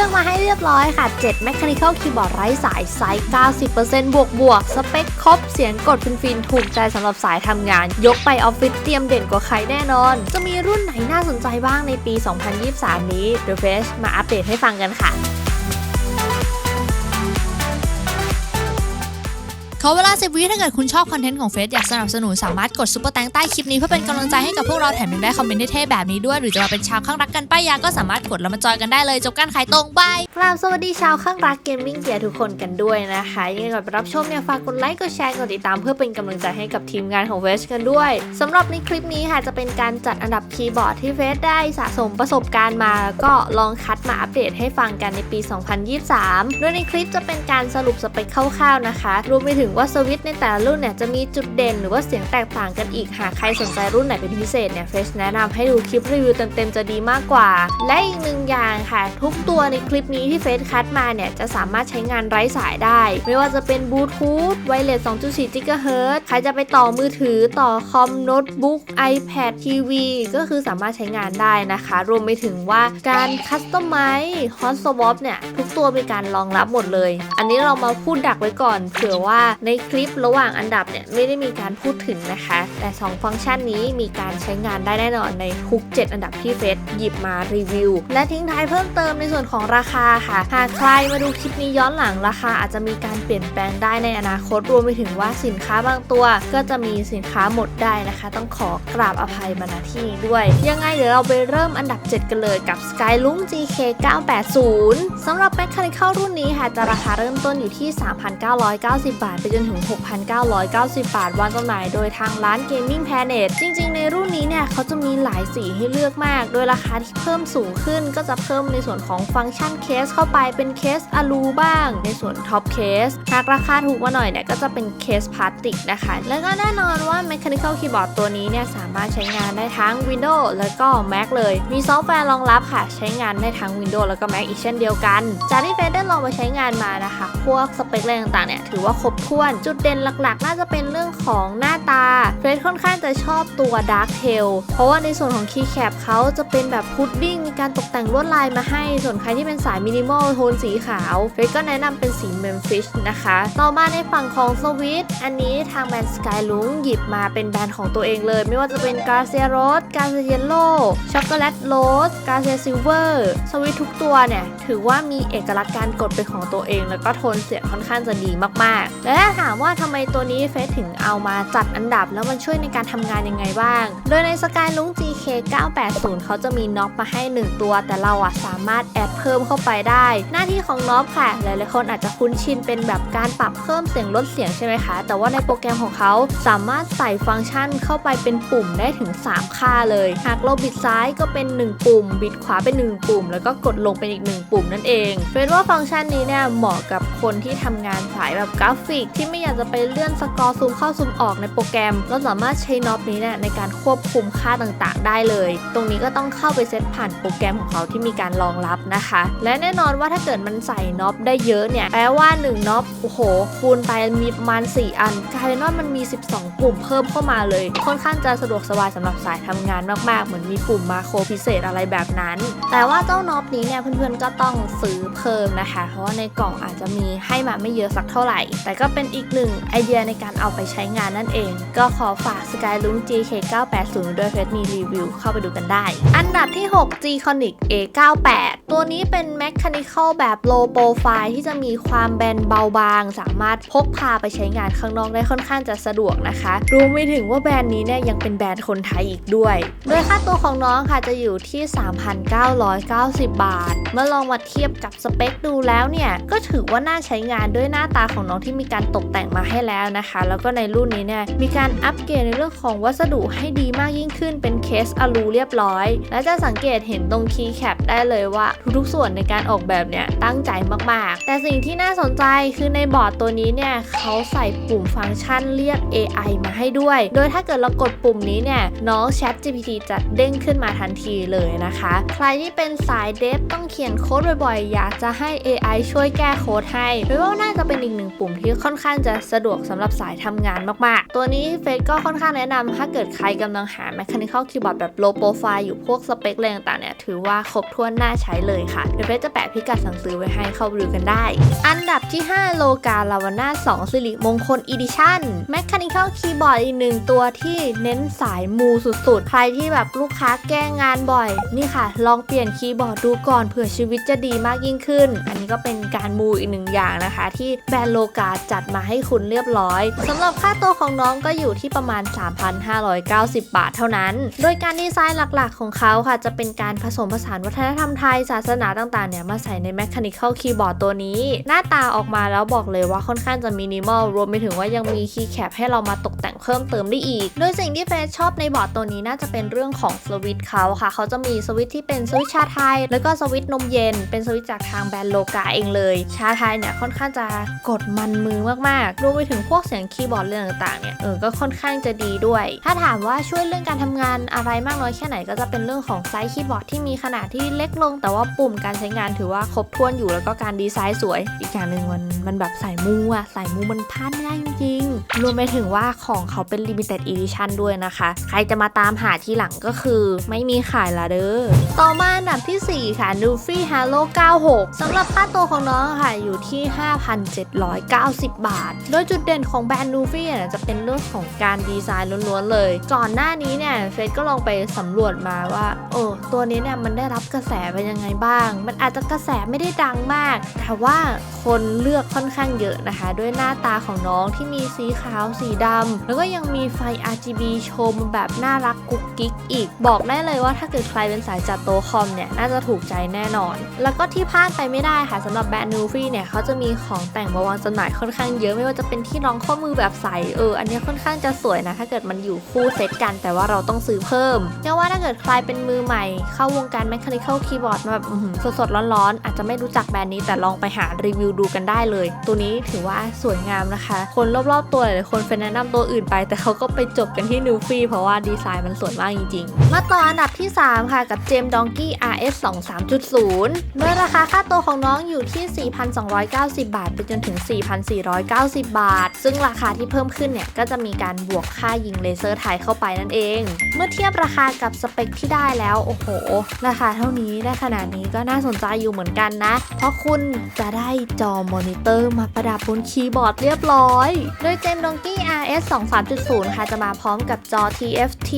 ลือกมาให้เรียบร้อยค่ะ 7 Mechanical Keyboard ไร้สายไซส์90%บวกบวกๆสเปคครบ เสียงกดฟินๆ ถูกใจสำหรับสายทำงาน ยกไปออฟฟิศเตรียมเด่นกว่าใครแน่นอน จะมีรุ่นไหนน่าสนใจบ้างในปี 2023 นี้ The Face มาอัปเดตให้ฟังกันค่ะ ขอเวลา 10 วิถ้าเกิดคุณชอบคอนเทนต์ของเฟซอยากสนับสนุนสามารถกดซุปเปอร์แตงใต้คลิปนี้เพื่อเป็นกำลังใจให้กับพวกเราแถมยังได้คอมเมนต์เท่ๆแบบนี้ด้วย หรือจะมาเป็นชาวข้างรักกันป้ายยาก็สามารถกดแล้วมาจอยกันได้เลยจบการขายตรงบายกราบสวัสดีชาวข้างรักเกมมิ่งเกียร์ทุกคนกันด้วยนะคะยังไงก่อนไปรับชมเนี่ยฝากกดไลค์กดแชร์กดติดตามเพื่อเป็นกำลังใจให้กับทีมงานของเวสกันด้วยสำหรับในคลิปนี้ค่ะจะเป็นการจัดอันดับคีย์บอร์ดที่เวสได้สะสมประสบการณ์มาก็ลองคัดมาอัปเดตให้ฟังกันในปี 2023 โดยในคลิปจะเป็นการสรุปสเปคคร่าวๆนะคะรวมไปถึงว่าสวิตในแต่ละรุ่นเนี่ยจะมีจุดเด่นหรือว่าเสียงแตกต่างกันอีก หากใครสนใจรุ่นไหนเป็นพิเศษเนี่ยเฟสแนะนำให้ดูคลิปรีวิวเต็มๆจะดีมากกว่า และอีกหนึ่งอย่างค่ะ ทุกตัวในคลิปนี้ที่เฟสคัดมาเนี่ยจะสามารถใช้งานไร้สายได้ ไม่ว่าจะเป็นบลูทูธไวเลส2.4 GHz ใครจะไปต่อมือถือต่อคอมโน้ตบุ๊ก iPad ทีวีก็คือสามารถใช้งานได้นะคะ รวมไปถึงว่าการคัสตอมไมซ์ฮอตสวอปเนี่ย ทุกตัวมีการรองรับหมดเลย อันนี้เรามาพูดดักไว้ก่อนเผื่อว่าในคลิประหว่างอันดับเนี่ยไม่ได้มีการพูดถึงนะคะ แต่ 2 ฟังก์ชันนี้มีการใช้งานได้แน่นอนในทุก 7 อันดับที่เฟสหยิบมารีวิว และทิ้งท้ายเพิ่มเติมในส่วนของราคาค่ะ หากใครมาดูคลิปนี้ย้อนหลังราคาอาจจะมีการเปลี่ยนแปลงได้ในอนาคตรวมไปถึงว่าสินค้าบางตัว ก็จะมีสินค้าหมดได้นะคะ ต้องขอกราบอภัยมาณที่นี้ด้วย ยังไงเดี๋ยวเราไปเริ่มอันดับ 7 กันเลยกับ Skylum GK 980สำหรับ Mechanical รุ่นนี้ค่ะจะราคาเริ่มต้นอยู่ที่ 3,990 บาทไปจนถึง 6,990 บาทวางจำหน่ายโดยทางร้าน Gaming Planet จริง ๆ ในรุ่นนี้เนี่ยเขาจะมีหลายสีให้เลือกมาก โดยราคาที่เพิ่มสูงขึ้นก็จะเพิ่มในส่วนของฟังก์ชันเคสเข้าไปเป็นเคสอลูบ้าง ในส่วนท็อปเคสหากราคาถูกมาหน่อยเนี่ยก็จะเป็นเคสพลาสติกนะคะ แล้วก็แน่นอนว่า Mechanical Keyboard ตัวนี้เนี่ยสามารถใช้งานได้ทั้ง Windows แล้วก็ Mac เลย มีซอฟต์แวร์รองรับค่ะใช้งานได้ทั้ง Windows แล้วก็ Mac อีกเช่นเดียวกันจากที่เฟซได้ลองไปใช้งานมานะคะพวกสเปคอะไรต่างๆเนี่ยถือว่าครบถ้วนจุดเด่นหลักๆ น่าจะเป็นเรื่องของหน้าตาเฟซค่อนข้างจะชอบตัว Dark Tail เพราะว่าในส่วนของคีย์แคปเขาจะเป็นแบบพุดดิ้งมีการตกแต่งลวดลายมาให้ ส่วนใครที่เป็นสายมินิมอลโทนสีขาวเฟซก็แนะนำเป็นสีเมมฟิชนะคะ ต่อมาในฝั่งของสวิตอันนี้ทางแบรนด์ Skylung หยิบมาเป็นแบรนด์ของตัวเองเลย ไม่ว่าจะเป็น Garcia Rose Garcia Yellow Chocolate Rose Garcia Silver สวิตทุกตัวเนี่ย ถือว่ามีเอกลักษณ์การกดเป็นของตัวเอง แล้วก็โทนเสียงค่อนข้างจะดีมากๆ และาถามว่าทำไมตัวนี้เฟซถึงเอามาจัดอันดับ แล้วมันช่วยในการทำงานยังไงบ้าง โดยใน Skylung GK 980 เขาจะมีน็อปมาให้ 1 ตัว แต่เราอะสามารถแอดเพิ่มเข้าไปได้ หน้าที่ของน็อปค่ะ หลายๆคนอาจจะคุ้นชินเป็นแบบการปรับเพิ่มเสียงลดเสียงใช่ไหมคะ แต่ว่าในโปรแกรมของเขาสามารถใส่ฟังก์ชันเข้าไปเป็นปุ่มได้ถึง 3 ค่าเลย หากเราบิดซ้ายก็เป็น 1 ปุ่ม บิดขวาเป็น 1 ปุ่ม แล้วก็กดลงเป็นอีก 1 ปุ่มนั่นเองเป็นว่าฟังก์ชันนี้เนี่ยเหมาะกับคนที่ทำงานสายแบบกราฟิกที่ไม่อยากจะไปเลื่อนสกอร์ซูมเข้าซูมออกในโปรแกรม เราสามารถใช้น็อปนี้เนี่ยในการควบคุมค่าต่างๆ ได้เลย ตรงนี้ก็ต้องเข้าไปเซตผ่านโปรแกรมของเขาที่มีการรองรับนะคะ และแน่นอนว่าถ้าเกิดมันใส่น็อปได้เยอะเนี่ยแปลว่า1น็อปโอ้โห คูณไปมีประมาณ 4 อันกลายเป็นว่ามันมี 12 ปุ่มเพิ่มเข้ามาเลย ค่อนข้างจะสะดวกสบายสำหรับสายทำงานมากๆ เหมือนมีปุ่มมาโครพิเศษอะไรแบบนั้น แต่ว่าเจ้าน็อปนี้เนี่ยเพื่อนๆก็ต้องซื้อเพิ่มนะคะ เพราะว่าในกล่องอาจจะมีให้มาไม่เยอะสักเท่าไหร่ แต่ก็เป็นอีกหนึ่งไอเดียในการเอาไปใช้งานนั่นเอง ก็ขอฝาก Skylum GK 980 ด้วยเฟซมีรีวิวเข้าไปดูกันได้ อันดับที่ 6 G Conic A 98 ตัวนี้เป็น Mechanical แบบ low profile ที่จะมีความแบนเบาบาง สามารถพกพาไปใช้งานข้างนอกได้ค่อนข้างจะสะดวกนะคะรวมไปถึงว่าแบรนด์นี้เนี่ยยังเป็นแบรนด์คนไทยอีกด้วย โดยค่าตัวของน้องค่ะจะอยู่ที่ 3,990 บาท เมื่อลองมาเทียบกับสเปคดูแล้วเนี่ย ก็ถือว่าน่าใช้งานด้วยหน้าตาของน้องที่มีการตกแต่งมาให้แล้วนะคะ แล้วก็ในรุ่นนี้เนี่ยมีการอัปเกรดในเรื่องของวัสดุให้ดีมากยิ่งขึ้นเป็นเคสอลูเรียบร้อย และจะสังเกตเห็นตรงคีย์แคปได้เลยว่า ทุกๆส่วนในการออกแบบเนี่ยตั้งใจมากๆ แต่สิ่งที่น่าสนใจคือในบอร์ดตัวนี้เนี่ยเขาใส่ปุ่มฟังก์ชันเรียก AI มาให้ด้วย โดยถ้าเกิดเรากดปุ่มนี้เนี่ยน้อง Chat GPT จะเด้งขึ้นมาทันทีเลยนะคะ ใครที่เป็นสายเดฟต้องเขียนโค้ดบ่อยๆ อยากจะให้ AI ช่วยแก้โค้ดให้เพราะว่าน่าจะเป็นอีกหนึ่งปุ่มที่ค่อนข้างจะสะดวกสำหรับสายทำงานมากๆ ตัวนี้เฟซก็ค่อนข้างแนะนำถ้าเกิดใครกำลังหา Mechanical Keyboard แบบ low profile อยู่พวกสเปคอะไรต่างๆเนี่ยถือว่าครบถ้วนน่าใช้เลยค่ะเดี๋ยวเฟซจะแปะพิกัดสั่งซื้อไว้ให้เข้าไปดูกันได้ อันดับที่ 5 โลกาลาวาน่า2สิริมงคล Edition Mechanical Keyboard อีกหนึ่งตัวที่เน้นสายมูสุดๆ ใครที่แบบลูกค้าแก้งานบ่อย นี่ค่ะ ลองเปลี่ยนคีย์บอร์ดดูก่อนเผื่อชีวิตจะดีมากยิ่งขึ้น อันนี้ก็เป็นการมูอีกหนึ่งอย่างนะคะ ที่แบรนด์โลกาจัดมาให้คุณเรียบร้อยสำหรับค่าตัวของน้องก็อยู่ที่ประมาณ 3,590 บาทเท่านั้น โดยการดีไซน์หลักๆ ของเขาค่ะ จะเป็นการผสมผสานวัฒนธรรมไทยศาสนาต่างๆเนี่ยมาใส่ใน Mechanical Keyboard ตัวนี้ หน้าตาออกมาแล้วบอกเลยว่าค่อนข้างจะมินิมอลรวมไปถึงว่ายังมีคีย์แคปให้เรามาตกแต่งเพิ่มเติมได้อีก โดยสิ่งที่เฟสชอบในบอร์ดตัวนี้น่าจะเป็นเรื่องของสวิตช์เขาค่ะ เขาจะมีสวิตช์ที่เป็นสวิตช์ชาไทย แล้วก็สวิตช์นมเย็น เป็นสวิตช์จากทางแบรนด์โลกาเองเลย ชาไทยเนี่ยค่อนข้างจะกดมันมือมากๆรวมไปถึงพวกเสียงคีย์บอร์ดเรื่องต่างๆเนี่ยเออก็ค่อนข้างจะดีด้วย ถ้าถามว่าช่วยเรื่องการทำงานอะไรมากน้อยแค่ไหนก็จะเป็นเรื่องของไซส์คีย์บอร์ดที่มีขนาดที่เล็กลง แต่ว่าปุ่มการใช้งานถือว่าครบถ้วนอยู่แล้วก็การดีไซน์สวย อีกอย่างหนึ่งมันมันแบบใส่มูอะใส่มูมันพลาดไม่ได้จริงๆรวมไปถึงว่าของเขาเป็น limited edition ด้วยนะคะ ใครจะมาตามหาที่หลังก็คือไม่มีขายละเด้อ ต่อมาอันดับที่ 4 ค่ะ n u f i Halo 96สำหรับค่าตัวของน้องค่ะอยู่ที่ 5,790 บาท โดยจุดเด่นของแบรนด์ n u f i เนี่ยจะเป็นเรื่องของการดีไซน์ล้วนๆเลย ก่อนหน้านี้เนี่ยเฟซก็ลองไปสำรวจมาว่าเออตัวนี้เนี่ยมันได้รับกระแสเป็นยังไงบ้าง มันอาจจะกระแสไม่ได้ดังมาก แต่ว่าคนเลือกค่อนข้างเยอะนะคะ ด้วยหน้าตาของน้องที่มีสีขาวสีดำแล้วก็ยังมีไฟ RGB โชว์มาแบบน่ารักกุ๊กกิ๊กอีก บอกได้เลยว่าถ้าเกิดใครเป็นสายจัดโตคอมเนี่ยน่าจะถูกใจแน่นอน แล้วก็ที่พลาดไปไม่ได้ค่ะสำหรับแบรนด์นูฟี่เนี่ยเขาจะมีของแต่งมาวางจำหน่ายค่อนข้างเยอะไม่ว่าจะเป็นที่รองข้อมือแบบใสเอออันนี้ค่อนข้างจะสวยนะ ถ้าเกิดมันอยู่คู่เซตกัน แต่ว่าเราต้องซื้อเพิ่มเรียกว่าถ้าเกิดใครเป็นมือใหม่ เข้าวงการ Mechanical Keyboard มาแบบอื้อหือสดๆร้อนๆอาจจะไม่รู้จักแบรนด์นี้แต่ลองไปหารีวิวดูกันได้เลย ตัวนี้ถือว่าสวยงามนะคะ คนรอบๆตัวหลายคนเป็นแนะนำตัวอื่นไป แต่เขาก็ไปจบกันที่นูฟี่เพราะว่าดีไซน์มันสวยมากจริงๆ มาต่ออันดับที่ 3 ค่ะกับเจมดองกี้ RS 2 3.0โดยราคาค่าตัวของน้องอยู่ที่ 4,290 บาท ไปจนถึง 4,490บาท ซึ่งราคาที่เพิ่มขึ้นเนี่ยก็จะมีการบวกค่ายิงเลเซอร์ไทยเข้าไปนั่นเอง เมื่อเทียบราคากับสเปคที่ได้แล้ว โอ้โห ราคาเท่านี้ได้ขนาดนี้ก็น่าสนใจอยู่เหมือนกันนะ เพราะคุณจะได้จอมอนิเตอร์มาประดับบนคีย์บอร์ดเรียบร้อย โดย Gen Donkey RS 23.0 ค่ะจะมาพร้อมกับจอ TFT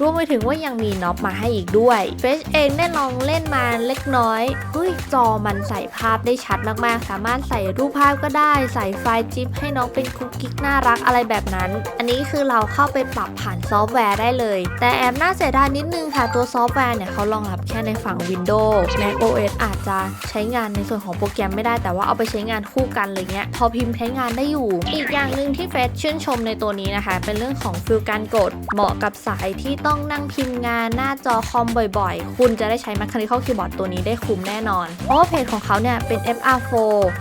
รวมไปถึงว่ายังมีน็อปมาให้อีกด้วยเฟชเองได้ลองเล่นมาเล็กน้อยเฮ้ยจอมันใส่ภาพได้ชัดมากๆ สามารถใส่รูปภาพก็ได้ ใส่ไฟล์จิ๊บให้น้องเป็นคุกกิ๊กน่ารักอะไรแบบนั้น อันนี้คือเราเข้าไปปรับผ่านซอฟต์แวร์ได้เลย แต่แอบน่าเสียดายนิดนึงค่ะ ตัวซอฟต์แวร์เนี่ยเขารองรับแค่ในฝั่ง Windows Mac OS อาจจะใช้งานในส่วนของโปรแกรมไม่ได้แต่ว่าเอาไปใช้งานคู่กันอะไรเงี้ยพอพิมพ์ใช้งานได้อยู่ อีกอย่างหนึ่งที่เฟสชื่นชมในตัวนี้นะคะ เป็นเรื่องของฟิลการกดเหมาะกับสายที่ต้องนั่งพิมพ์งานหน้าจอคอมบ่อยๆ คุณจะได้ใช้ Mechanical Keyboard ตัวนี้ได้คุ้มแน่นอนเพราะว่าเพจของเขาเนี่ยเป็น FR4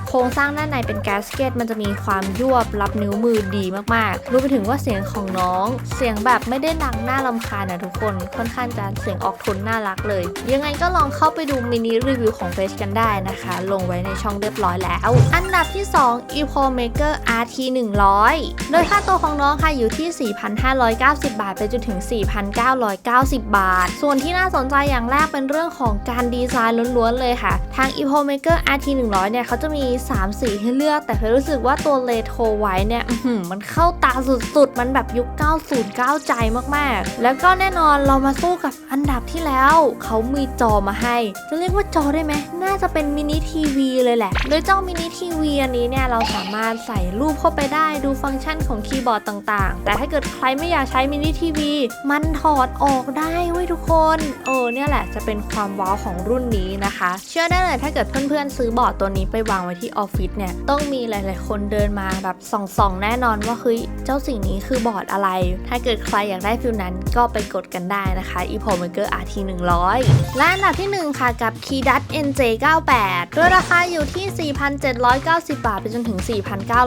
โครงสร้างด้านในเป็นแกสเกตมันจะมีความยวบรับนิ้วมือดีมากๆรวมไปถึงว่าเสียงของน้อง เสียงแบบไม่ได้ดังน่ารำคาญนะทุกคนค่อนข้างจะเสียงออกโทนน่ารักเลย ยังไงก็ลองเข้าไปดูมินิรีวิวของเฟซกันได้นะคะ ลงไว้ในช่องเรียบร้อยแล้ว อันดับที่ 2 Epo Maker RT 100 โดยค่าตัวของน้องค่ะอยู่ที่ 4,590 บาท ไปจนถึง 4,990 บาท ส่วนที่น่าสนใจอย่างแรกเป็นเรื่องของการดีไซน์ล้วนๆเลยค่ะ ทาง Epo Maker RT 100 เนี่ยเขาจะมี 3 สีให้เลือก แต่เฟยรู้สึกว่าตัวเลโทไว้เนี่ยมันเข้าตาสุดๆ มันแบบยุค 90 9 ใจมากๆ แล้วก็แน่นอนเรามาสู้กับอันดับที่แล้ว เขามีจอมาให้ จะเรียกว่าจอได้ไหม น่าจะเป็นมินิทีวีเลยแหละ โดยเจ้ามินิทีวีอันนี้เนี่ยเราสามารถใส่รูปเข้าไปได้ดูฟังก์ชันของคีย์บอร์ดต่างๆ แต่ถ้าเกิดใครไม่อยากใช้มินิทีวี มันถอดออกได้เว้ยทุกคน เออเนี่ยแหละจะเป็นความว้าวของรุ่นนี้นะคะ เชื่อได้เลยถ้าเกิดเพื่อนๆซื้อบอร์ดตัวนี้ไปวางไว้ที่ออฟฟิศเนี่ยต้องมีหลาย ๆ คนเดินินมาแบบส่องๆแน่นอนว่าเฮ้ยเจ้าสิ่งนี้คือบอร์ดอะไร ถ้าเกิดใครอยากได้ฟิลนั้นก็ไปกดกันได้นะคะ e p o Maker RT 100และอันดับที่ 1 ค่ะกับ k e y d u t NJ98 โดยราคาอยู่ที่ 4,790 บาท ไปจนถึง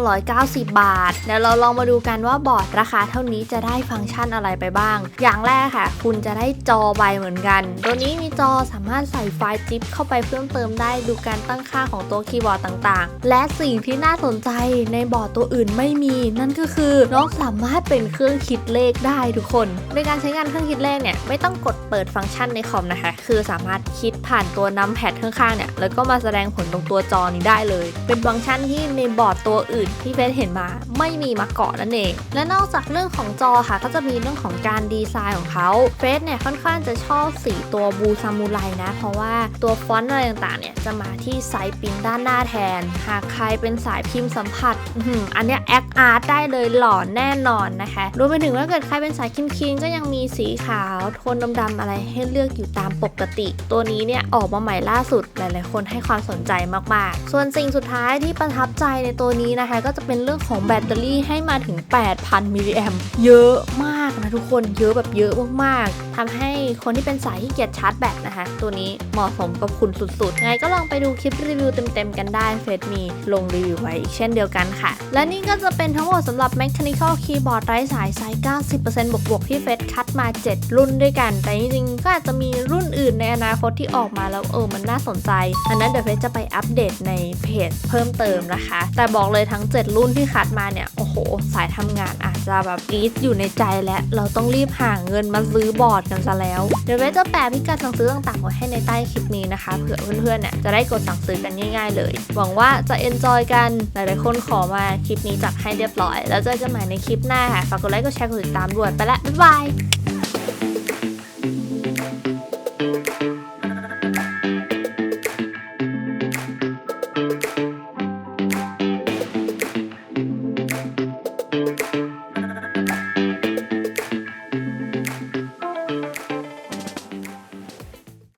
4,990 บาท เดี๋ยวเราลองมาดูกันว่าบอร์ดราคาเท่านี้จะได้ฟังก์ชันอะไรไปบ้าง อย่างแรกค่ะ คุณจะได้จอใบเหมือนกัน ตัวนี้มีจอสามารถใส่ไฟล์จิ๊บเข้าไปเพิ่มเติมได้ดูการตั้งค่าของตัวคีย์บอร์ดต่างๆ และสิ่งที่น่าสนใจในบอร์ดตัวอื่นไม่มี นั่นก็คือน้องสามารถเป็นเครื่องคิดเลขได้ทุกคน ในการใช้งานเครื่องคิดเลขเนี่ยไม่ต้องกดเปิดฟังก์ชันในคอมนะคะ คือสามารถคิดผ่านตัวนัมแพดข้างๆเนี่ยแล้วก็มาแสดงผลตรงตัวจอนี้ได้เลย เป็นฟังก์ชันที่ในบอร์ดตัวอื่นที่เฟซเห็นมาไม่มีมาก่อนนั่นเอง และนอกจากเรื่องของจอค่ะ ก็จะมีเรื่องของการดีไซน์ของเขาเฟซเนี่ยค่อนข้างจะชอบสีตัวบูซามูไรนะ เพราะว่าตัวฟอนต์อะไรต่างๆเนี่ยจะมาที่ไซส์ปิ้นด้านหน้าแทน หากใครเป็นสายพิมพ์สัมผัสอันเนี้ยแอคอาร์ตได้เลยหล่อแน่นอนนะคะรวมไปถึงถ้าเกิดใครเป็นสายคินคินก็ยังมีสีขาวโทนดำๆอะไรให้เลือกอยู่ตามปกติ ตัวนี้เนี่ยออกมาใหม่ล่าสุดหลายๆคนให้ความสนใจมากๆ ส่วนสิ่งสุดท้ายที่ประทับใจในตัวนี้นะคะ ก็จะเป็นเรื่องของแบตเตอรี่ให้มาถึง 8,000 มิลลิแอมเยอะมากนะทุกคนเยอะแบบเยอะมากๆทำให้คนที่เป็นสายที่เกียจชาร์จแบตนะคะ ตัวนี้เหมาะสมกับคุณสุดๆ ไงก็ลองไปดูคลิปรีวิวเต็มๆกันได้เฟซมีลงรีวิวไว้อีกเช่นเดียวกันค่ะ และนี่ก็จะเป็นทั้งหมดสำหรับ Mechanical Keyboard ไร้สายไซส์90%บวกๆ ที่เฟซคัดมา 7 รุ่นด้วยกัน แต่จริงๆ ก็อาจจะมีรุ่นอื่นในอนาคตที่ออกมาแล้วเออมันน่าสนใจ อันนั้นเดี๋ยวเฟซจะไปอัปเดตในเพจเพิ่มเติมนะคะ แต่บอกเลยทั้ง 7 รุ่นที่คัดมาเนี่ย โอ้โห สายทำงานอาจจะแบบกรีดอยู่ในใจและเราต้องรีบหาเงินมาซื้อบอร์ดกันซะแล้ว เดี๋ยวเฟซจะแปะพิกัดสั่งซื้อต่างๆไว้ให้ในใต้คลิปนี้นะคะ เผื่อเพื่อนๆเนี่ยจะได้กดสั่งซื้อกันง่ายๆเลย หวังว่าจะเอนจอยกัน หลายๆคนขอมาคลิปนี้จัดให้เรียบร้อย แล้วเจอกันใหม่ในคลิปหน้าค่ะฝากกดไลค์กดแชร์กดติดตามด้วยไปละบ๊ายบาย